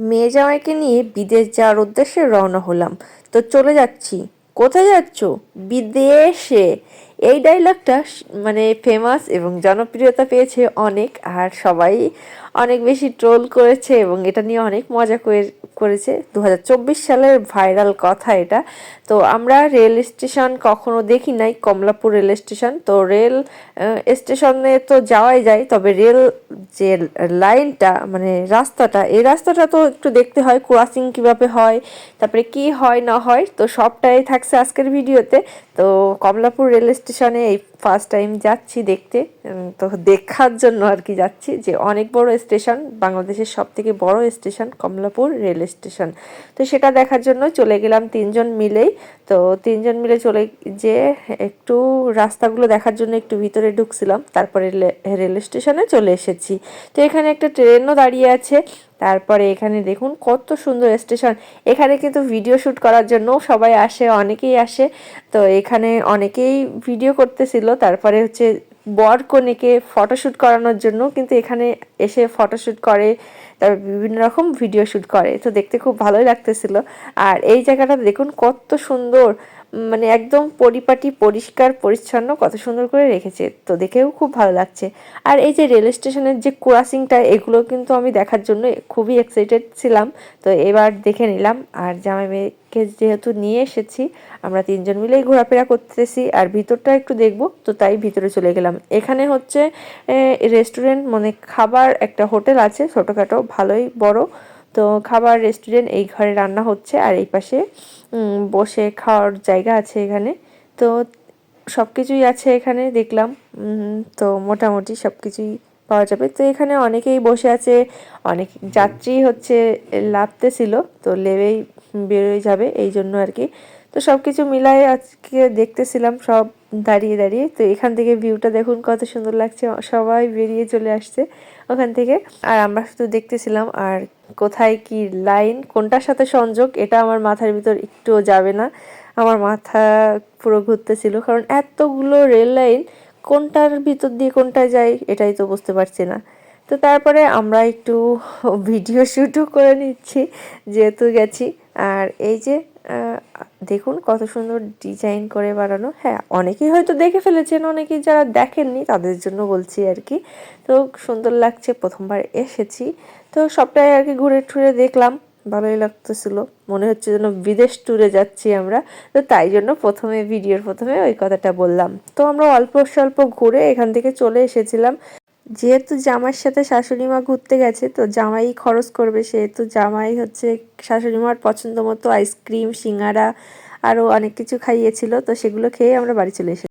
মেয়ে জামাইকে নিয়ে বিদেশ যাওয়ার উদ্দেশ্যে রওনা হলাম। তো চলে যাচ্ছি। কোথায় যাচ্ছ? বিদেশে। এই ডায়লগটা মানে ফেমাস এবং জনপ্রিয়তা পেয়েছে অনেক, আর সবাই অনেক বেশি ট্রোল করেছে এবং এটা নিয়ে অনেক মজা করে- করেছে। দু হাজার চব্বিশ সালের ভাইরাল কথা এটা। তো আমরা রেল স্টেশন কখনো দেখি নাই, কমলাপুর রেল স্টেশন। তো রেল স্টেশনে তো যাওয়াই যায়, তবে রেল যে লাইনটা মানে রাস্তাটা, এই রাস্তাটা তো একটু দেখতে হয় ক্রসিং কীভাবে হয়, তারপরে কি হয়, না হয়, তো সবটাই থাকছে আজকের ভিডিওতে। তো কমলাপুর রেল স্টেশনে এই ফার্স্ট টাইম যাচ্ছি দেখতে তো দেখার জন্য আর কি যাচ্ছি যে অনেক বড় স্টেশন, বাংলাদেশের সব থেকে বড় স্টেশন কমলাপুর রেল স্টেশন। তো সেটা দেখার জন্য চলে গেলাম তিনজন মিলেই তো তিনজন মিলে চলে যে একটু রাস্তাগুলো দেখার জন্য একটু ভিতরে ঢুকছিলাম, তারপরে রেল স্টেশনে চলে এসেছি। তো এখানে একটা ট্রেনও দাঁড়িয়ে আছে। তারপরে এখানে দেখুন কত সুন্দর স্টেশন এখানে কিন্তু ভিডিও শ্যুট করার জন্য সবাই আসে, অনেকেই আসে। তো এখানে অনেকেই ভিডিও করতেছিল। তারপরে হচ্ছে বর কনেকে ফটোশ্যুট করানোর জন্য কিন্তু এখানে এসে ফটোশ্যুট করে, তারপর বিভিন্ন রকম ভিডিও শ্যুট করে, তো দেখতে খুব ভালোই লাগতেছিল। আর এই জায়গাটা দেখুন কত সুন্দর মানে একদম পরিপাটি, পরিষ্কার, পরিচ্ছন্ন, কত সুন্দর করে রেখেছে, তো দেখেও খুব ভালো লাগছে। আর এই যে রেল স্টেশনের যে ক্রসিংটা এগুলো কিন্তু আমি দেখার জন্য খুবই এক্সাইটেড ছিলাম, তো এবার দেখে নিলাম। আর জামাই মেয়েকে যেহেতু নিয়ে এসেছি, আমরা তিনজন মিলেই ঘোরাফেরা করতেছি, আর ভিতরটা একটু দেখব, তো তাই ভিতরে চলে গেলাম। এখানে হচ্ছে রেস্টুরেন্ট মানে খাবার একটা হোটেল আছে, ছোটোখাটো, ভালোই, বড়। তো খাবার রেস্টুরেন্ট এই ঘরে রান্না হচ্ছে আর এই পাশে বসে খাওয়ার জায়গা আছে এখানে। তো সব কিছুই আছে এখানে, দেখলাম। তো মোটামুটি সব কিছুই পাওয়া যাবে। তো এখানে অনেকেই বসে আছে, অনেক যাত্রী হচ্ছে লাভতেছিল তো লেবেই বেরোয় যাবে, এই জন্য আর কি। তো সব কিছু মিলাই আজকে দেখতেছিলাম, সব দাঁড়িয়ে দাঁড়িয়ে। তো এখান থেকে ভিউটা দেখুন, কত সুন্দর লাগছে। সবাই বেরিয়ে চলে আসছে ওখান থেকে। আর আমরা শুধু দেখতেছিলাম, আর কোথায় কি লাইন, কোনটার সাথে সংযোগ, এটা আমার মাথার ভিতর একটুও যাবে না। আমার মাথা পুরো ঘুরতেছিল, কারণ এতগুলো রেল লাইন, কোনটার ভিতর দিয়ে কোনটায় যায়, এটাই তো বুঝতে পারছি না। তো তারপরে আমরা একটু ভিডিও শ্যুটও করে নিচ্ছি, যেহেতু গেছি। আর এই যে দেখুন কত সুন্দর ডিজাইন করে বানানো। হ্যাঁ অনেকেই হয়তো দেখে ফেলেছেন, অনেকেই যারা দেখেননি, তাদের জন্য বলছি আর কি। তো সুন্দর লাগছে, প্রথমবার এসেছি। তো সবটাই আর কি ঘুরে টুরে দেখলাম, ভালোই লাগতেছিল। মনে হচ্ছে যেন বিদেশ ট্যুরে যাচ্ছি আমরা। তো তাই জন্য প্রথমে, ভিডিওর প্রথমে ওই কথাটা বললাম। তো আমরা অল্প স্বল্প ঘুরে এখান থেকে চলে এসেছিলাম। যেহেতু জামার সাথে শাশুড়ি মা ঘুরতে গেছে, তো জামাই খরচ করবে সেহেতু জামাই হচ্ছে শাশুড়ি মার পছন্দ মতো আইসক্রিম সিঙ্গারা আরও অনেক কিছু খাইয়েছিল, তো সেগুলো খেয়ে আমরা বাড়ি চলে এসেছি।